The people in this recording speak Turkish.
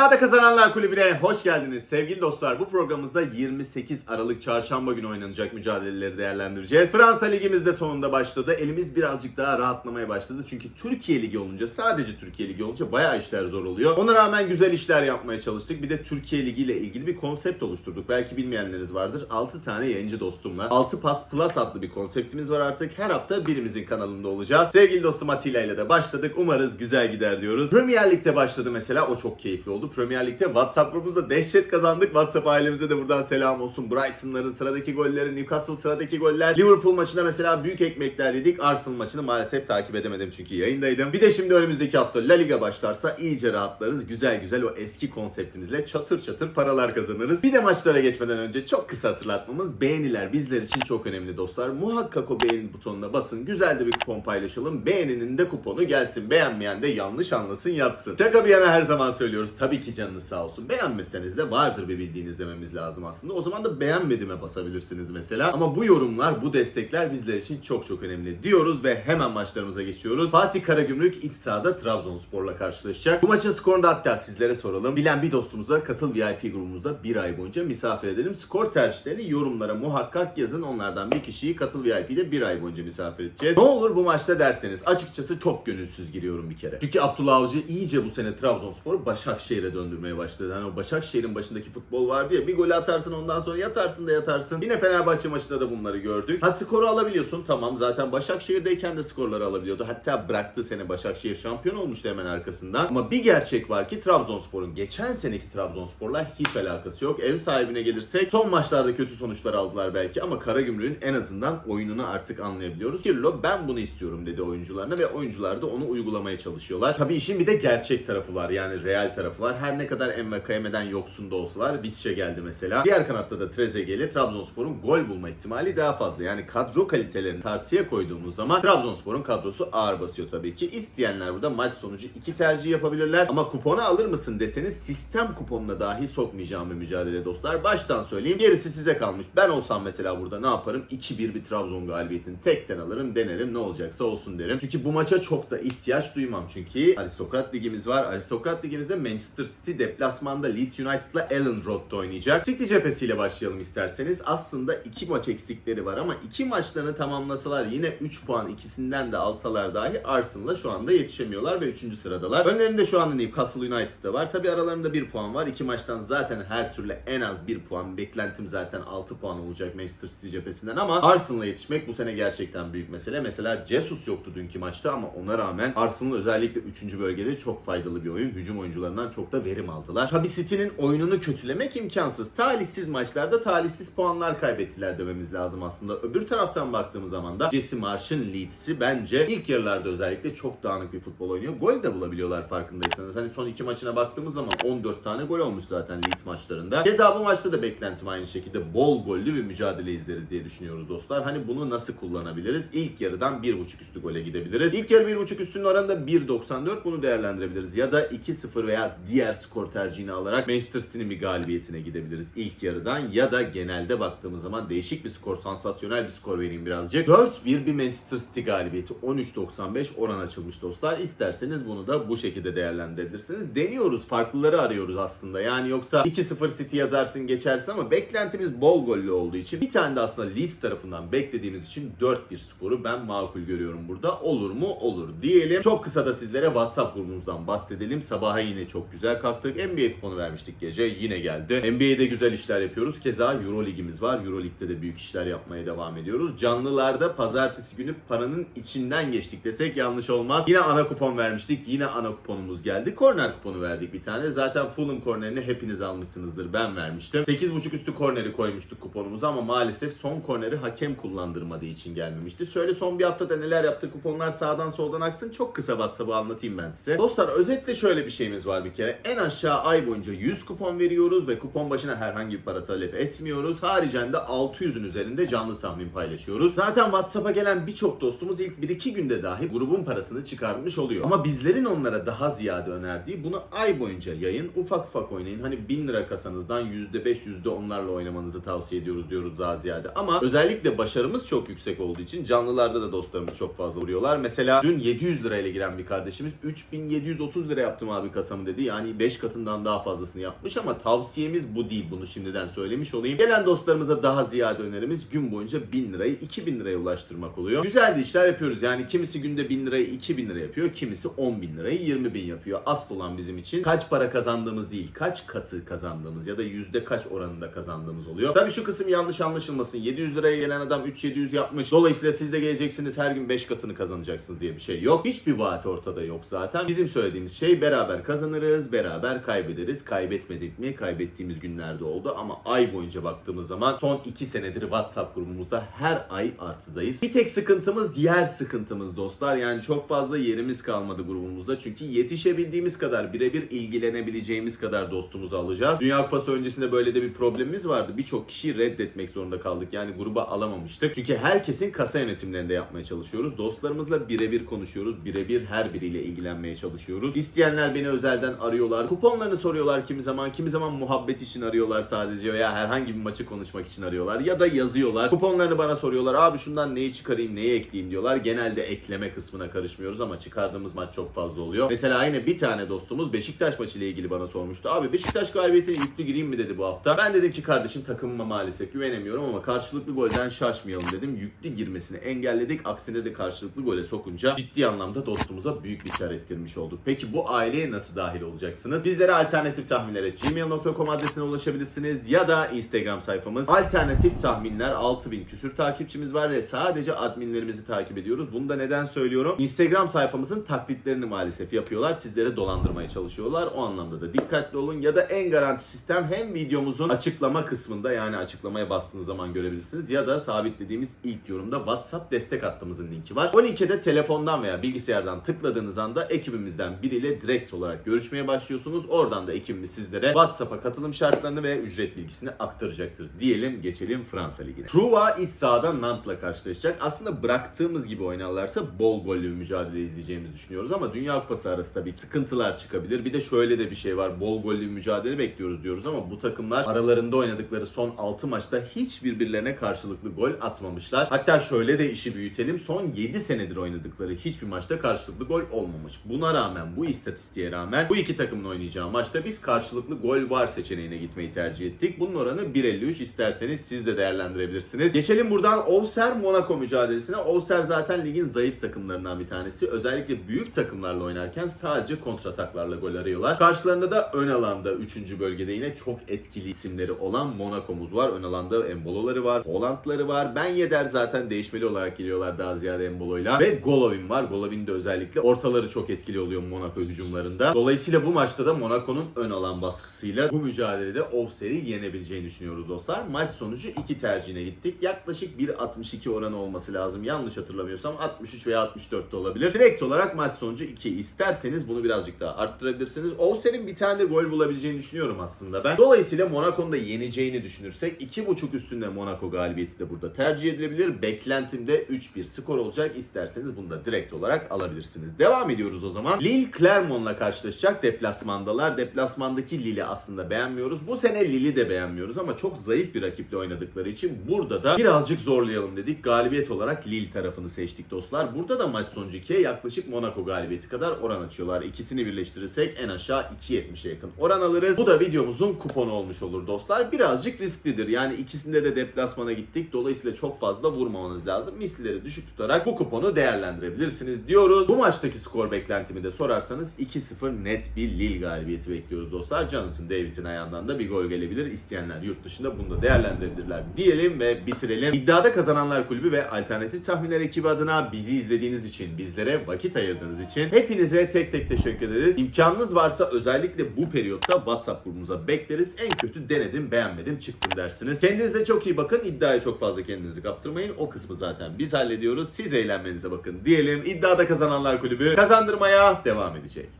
İddiada Kazananlar Kulübü'ne hoş geldiniz. Sevgili dostlar bu programımızda 28 Aralık Çarşamba günü oynanacak mücadeleleri değerlendireceğiz. Fransa Ligimiz de sonunda başladı. Elimiz birazcık daha rahatlamaya başladı. Çünkü Türkiye Ligi olunca sadece Türkiye Ligi olunca bayağı işler zor oluyor. Ona rağmen güzel işler yapmaya çalıştık. Bir de Türkiye Ligi ile ilgili bir konsept oluşturduk. Belki bilmeyenleriniz vardır. 6 tane yayıncı dostumla 6 Pas Plus adlı bir konseptimiz var artık. Her hafta birimizin kanalında olacağız. Sevgili dostum Atilla ile de başladık. Umarız güzel gider diyoruz. Premier Lig'de başladı mesela. O çok keyifli oldu. Premier Lig'de WhatsApp grubumuzda dehşet kazandık. WhatsApp ailemize de buradan selam olsun. Brighton'ların sıradaki golleri, Newcastle sıradaki goller. Liverpool maçında mesela büyük ekmekler yedik. Arsenal maçını maalesef takip edemedim çünkü yayındaydım. Bir de şimdi önümüzdeki hafta La Liga başlarsa iyice rahatlarız. Güzel güzel o eski konseptimizle çatır çatır paralar kazanırız. Bir de maçlara geçmeden önce çok kısa hatırlatmamız. Beğeniler bizler için çok önemli dostlar. Muhakkak o beğeni butonuna basın. Güzel de bir kupon paylaşalım. Beğeninin de kuponu gelsin. Beğenmeyen de yanlış anlasın yatsın. Şaka bir yana her zaman söylüyoruz. Tabii ki canınız sağ olsun. Beğenmeseniz de vardır bir bildiğiniz dememiz lazım aslında. O zaman da beğenmedime basabilirsiniz mesela. Ama bu yorumlar, bu destekler bizler için çok çok önemli diyoruz ve hemen maçlarımıza geçiyoruz. Fatih Karagümrük iç sahada Trabzonspor'la karşılaşacak. Bu maçın skorunu da hatta sizlere soralım. Bilen bir dostumuza katıl VIP grubumuzda bir ay boyunca misafir edelim. Skor tercihlerini yorumlara muhakkak yazın. Onlardan bir kişiyi katıl VIP'de bir ay boyunca misafir edeceğiz. Ne olur bu maçta derseniz açıkçası çok gönülsüz giriyorum bir kere. Çünkü Abdullah Avcı iyice bu sene Trabzonspor'u Başakşehir'e döndürmeye başladı. Hani o Başakşehir'in başındaki futbol vardı ya bir gol atarsın ondan sonra yatarsın da yatarsın. Yine Fenerbahçe maçında da bunları gördük. Ha skoru alabiliyorsun tamam zaten Başakşehir'deyken de skorları alabiliyordu. Hatta bıraktığı sene Başakşehir şampiyon olmuştu hemen arkasından. Ama bir gerçek var ki Trabzonspor'un geçen seneki Trabzonspor'la hiç alakası yok. Ev sahibine gelirsek son maçlarda kötü sonuçlar aldılar belki ama Karagümrük'ün en azından oyununu artık anlayabiliyoruz. Pirlo ben bunu istiyorum dedi oyuncularına ve oyuncular da onu uygulamaya çalışıyorlar. Tabii işin bir de gerçek tarafı var yani real tarafı var. Her ne kadar Envakayeme'den yoksun da olsalar Visca geldi mesela. Diğer kanatta da Trezeguet'le Trabzonspor'un gol bulma ihtimali daha fazla. Yani kadro kalitelerini tartıya koyduğumuz zaman Trabzonspor'un kadrosu ağır basıyor tabii ki. İsteyenler burada maç sonucu iki tercih yapabilirler. Ama kuponu alır mısın deseniz sistem kuponuna dahi sokmayacağım bir mücadele dostlar. Baştan söyleyeyim. Gerisi size kalmış. Ben olsam mesela burada ne yaparım? 2-1 bir Trabzon galibiyetini tekten alırım denerim. Ne olacaksa olsun derim. Çünkü bu maça çok da ihtiyaç duymam. Çünkü Aristokrat Ligimiz var. Aristokrat Ligimizde Manchester City deplasmanda Leeds United'la Ellen Road'da oynayacak. City cephesiyle başlayalım isterseniz. Aslında iki maç eksikleri var ama iki maçlarını tamamlasalar yine 3 puan ikisinden de alsalar dahi Arsenal'a şu anda yetişemiyorlar ve 3. sıradalar. Önlerinde şu anda Newcastle United'da var. Tabi aralarında 1 puan var. İki maçtan zaten her türlü en az 1 puan. Beklentim zaten 6 puan olacak Manchester City cephesinden ama Arsenal'a yetişmek bu sene gerçekten büyük mesele. Mesela Jesus yoktu dünkü maçta ama ona rağmen Arsenal özellikle 3. bölgede çok faydalı bir oyun. Hücum oyuncularından çok da verim aldılar. Tabi City'nin oyununu kötülemek imkansız. Talihsiz maçlarda talihsiz puanlar kaybettiler dememiz lazım aslında. Öbür taraftan baktığımız zaman da Jesse Marsh'ın Leeds'i bence ilk yarılarda özellikle çok dağınık bir futbol oynuyor. Gol de bulabiliyorlar farkındaysanız. Hani son iki maçına baktığımız zaman 14 tane gol olmuş zaten Leeds maçlarında. Keza bu maçta da beklentim aynı şekilde bol gollü bir mücadele izleriz diye düşünüyoruz dostlar. Hani bunu nasıl kullanabiliriz? İlk yarıdan 1.5 üstü gole gidebiliriz. İlk yarı 1.5 üstünün oranında 1.94 bunu değerlendirebiliriz. Ya da 2-0 veya diğer skor tercihini alarak Manchester City'nin bir galibiyetine gidebiliriz ilk yarıdan. Ya da genelde baktığımız zaman değişik bir skor, sansasyonel bir skor vereyim birazcık. 4-1 bir Manchester City galibiyeti. 13.95 oran açılmış dostlar. İsterseniz bunu da bu şekilde değerlendirebilirsiniz. Deniyoruz, farklıları arıyoruz aslında. Yani yoksa 2-0 City yazarsın geçersin ama beklentimiz bol gollü olduğu için bir tane de aslında Leeds tarafından beklediğimiz için 4-1 skoru ben makul görüyorum burada. Olur mu? Olur diyelim. Çok kısa da sizlere WhatsApp grubumuzdan bahsedelim. Sabaha yine çok güzel kalktık. NBA kuponu vermiştik gece. Yine geldi. NBA'de güzel işler yapıyoruz. Keza Euro Ligimiz var. Euro Lig'de de büyük işler yapmaya devam ediyoruz. Canlılarda pazartesi günü paranın içinden geçtik desek yanlış olmaz. Yine ana kupon vermiştik. Yine ana kuponumuz geldi. Korner kuponu verdik bir tane. Zaten Fulham kornerini hepiniz almışsınızdır. Ben vermiştim. 8.5 üstü korneri koymuştuk kuponumuza ama maalesef son korneri hakem kullandırmadığı için gelmemişti. Şöyle son bir haftada neler yaptık kuponlar sağdan soldan aksın. Çok kısa WhatsApp'ı anlatayım ben size. Dostlar özetle şöyle bir şeyimiz var bir kere. En aşağı ay boyunca 100 kupon veriyoruz ve kupon başına herhangi bir para talep etmiyoruz. Haricen de 600'ün üzerinde canlı tahmin paylaşıyoruz. Zaten WhatsApp'a gelen birçok dostumuz ilk 1-2 günde dahi grubun parasını çıkarmış oluyor. Ama bizlerin onlara daha ziyade önerdiği bunu ay boyunca yayın. Ufak ufak oynayın. Hani 1000 lira kasanızdan %5 %10'larla oynamanızı tavsiye ediyoruz diyoruz daha ziyade. Ama özellikle başarımız çok yüksek olduğu için canlılarda da dostlarımız çok fazla vuruyorlar. Mesela dün 700 lirayla giren bir kardeşimiz 3730 lira yaptım abi kasamı dedi. Yani yani 5 katından daha fazlasını yapmış ama tavsiyemiz bu değil. Bunu şimdiden söylemiş olayım. Gelen dostlarımıza daha ziyade önerimiz gün boyunca 1000 lirayı 2000 liraya ulaştırmak oluyor. Güzel de işler yapıyoruz. Yani kimisi günde 1000 lirayı 2000 lira yapıyor. Kimisi 10 bin lirayı 20 bin yapıyor. Asıl olan bizim için kaç para kazandığımız değil. Kaç katı kazandığımız ya da yüzde kaç oranında kazandığımız oluyor. Tabii şu kısım yanlış anlaşılmasın. 700 liraya gelen adam 3700 yapmış. Dolayısıyla siz de geleceksiniz her gün 5 katını kazanacaksınız diye bir şey yok. Hiçbir vaat ortada yok zaten. Bizim söylediğimiz şey beraber kazanırız, beraber kaybederiz. Kaybetmedik mi? Kaybettiğimiz günlerde oldu ama ay boyunca baktığımız zaman son 2 senedir WhatsApp grubumuzda her ay artıdayız. Bir tek sıkıntımız yer sıkıntımız dostlar. Yani çok fazla yerimiz kalmadı grubumuzda. Çünkü yetişebildiğimiz kadar birebir ilgilenebileceğimiz kadar dostumuzu alacağız. Dünya Kupası öncesinde böyle de bir problemimiz vardı. Birçok kişiyi reddetmek zorunda kaldık. Yani gruba alamamıştık. Çünkü herkesin kasa yönetimlerinde yapmaya çalışıyoruz. Dostlarımızla birebir konuşuyoruz. Birebir her biriyle ilgilenmeye çalışıyoruz. İsteyenler beni özelden arıyorlar. Kuponlarını soruyorlar kimi zaman. Kimi zaman muhabbet için arıyorlar sadece veya herhangi bir maçı konuşmak için arıyorlar. Ya da yazıyorlar. Kuponlarını bana soruyorlar. Abi şundan neyi çıkarayım, neyi ekleyeyim diyorlar. Genelde ekleme kısmına karışmıyoruz ama çıkardığımız maç çok fazla oluyor. Mesela yine bir tane dostumuz Beşiktaş maçı ile ilgili bana sormuştu. Abi Beşiktaş galibiyetine yüklü gireyim mi dedi bu hafta. Ben dedim ki kardeşim takımıma maalesef güvenemiyorum ama karşılıklı golden şaşmayalım dedim. Yüklü girmesini engelledik. Aksine de karşılıklı gole sokunca ciddi anlamda dostumuza büyük bir kar ettirmiş olduk. Peki bu aileye nasıl dahil olacaksınız? Bizlere alternatif tahminlere gmail.com adresine ulaşabilirsiniz ya da Instagram sayfamız alternatif tahminler 6000 küsür takipçimiz var ve sadece adminlerimizi takip ediyoruz. Bunu da neden söylüyorum? Instagram sayfamızın taklitlerini maalesef yapıyorlar. Sizlere dolandırmaya çalışıyorlar. O anlamda da dikkatli olun ya da en garanti sistem hem videomuzun açıklama kısmında yani açıklamaya bastığınız zaman görebilirsiniz ya da sabitlediğimiz ilk yorumda WhatsApp destek hattımızın linki var. O linke de telefondan veya bilgisayardan tıkladığınız anda ekibimizden biriyle direkt olarak görüşmeye başlıyorsunuz. Oradan da ekibimiz sizlere WhatsApp'a katılım şartlarını ve ücret bilgisini aktaracaktır. Diyelim geçelim Fransa Ligi'ne. Truva iç sahada Nant'la karşılaşacak. Aslında bıraktığımız gibi oynarlarsa bol gollü bir mücadele izleyeceğimizi düşünüyoruz ama Dünya Kupası arası tabii sıkıntılar çıkabilir. Bir de şöyle de bir şey var. Bol gollü bir mücadele bekliyoruz diyoruz ama bu takımlar aralarında oynadıkları son 6 maçta hiç birbirlerine karşılıklı gol atmamışlar. Hatta şöyle de işi büyütelim. Son 7 senedir oynadıkları hiçbir maçta karşılıklı gol olmamış. Buna rağmen bu istatistiğe rağmen bu iki takımın oynayacağı maçta biz karşılıklı gol var seçeneğine gitmeyi tercih ettik. Bunun oranı 1.53 isterseniz siz de değerlendirebilirsiniz. Geçelim buradan Auxerre Monaco mücadelesine. Auxerre zaten ligin zayıf takımlarından bir tanesi. Özellikle büyük takımlarla oynarken sadece kontrataklarla gol arıyorlar. Karşılarında da ön alanda 3. bölgede yine çok etkili isimleri olan Monaco'muz var. Ön alanda Embolo'ları var, Holland'ları var. Ben Yedder zaten değişmeli olarak geliyorlar daha ziyade Embolo'yla. Ve Golovin var. Golovin de özellikle ortaları çok etkili oluyor Monaco hücumlarında. Dolayısıyla bu maçta da Monaco'nun ön alan baskısıyla bu mücadelede Auxerre'i yenebileceğini düşünüyoruz dostlar. Maç sonucu iki tercihine gittik. Yaklaşık 1.62 oranı olması lazım. Yanlış hatırlamıyorsam 63 veya 64 de olabilir. Direkt olarak maç sonucu 2. İsterseniz bunu birazcık daha arttırabilirsiniz. Auxerre'in bir tane de gol bulabileceğini düşünüyorum aslında ben. Dolayısıyla Monaco'nun da yeneceğini düşünürsek 2.5 üstünde Monaco galibiyeti de burada tercih edilebilir. Beklentimde 3-1 skor olacak. İsterseniz bunu da direkt olarak alabilirsiniz. Devam ediyoruz o zaman. Lille Clermont'la karşılaşacak deplasmandalar. Deplasmandaki Lille'i aslında beğenmiyoruz. Bu sene Lille'i de beğenmiyoruz ama çok zayıf bir rakiple oynadıkları için burada da birazcık zorlayalım dedik. Galibiyet olarak Lille tarafını seçtik dostlar. Burada da maç sonucu 2'ye yaklaşık Monaco galibiyeti kadar oran açıyorlar. İkisini birleştirirsek en aşağı 2.70'e yakın oran alırız. Bu da videomuzun kuponu olmuş olur dostlar. Birazcık risklidir. Yani ikisinde de deplasmana gittik. Dolayısıyla çok fazla vurmamanız lazım. Mislileri düşük tutarak bu kuponu değerlendirebilirsiniz diyoruz. Bu maçtaki skor beklentimi de sorarsanız 2-0 net bir Lille galibiyeti bekliyoruz dostlar. Jonathan David'in ayağından da bir gol gelebilir. İsteyenler yurt dışında bunu da değerlendirebilirler diyelim ve bitirelim. İddiada Kazananlar Kulübü ve Alternatif Tahminler ekibi adına bizi izlediğiniz için, bizlere vakit ayırdığınız için hepinize tek tek teşekkür ederiz. İmkanınız varsa özellikle bu periyotta WhatsApp grubumuza bekleriz. En kötü denedim, beğenmedim, çıktım dersiniz. Kendinize çok iyi bakın. İddiaya çok fazla kendinizi kaptırmayın. O kısmı zaten biz hallediyoruz. Siz eğlenmenize bakın diyelim. İddiada Kazananlar Kulübü kazandırmaya devam edecek.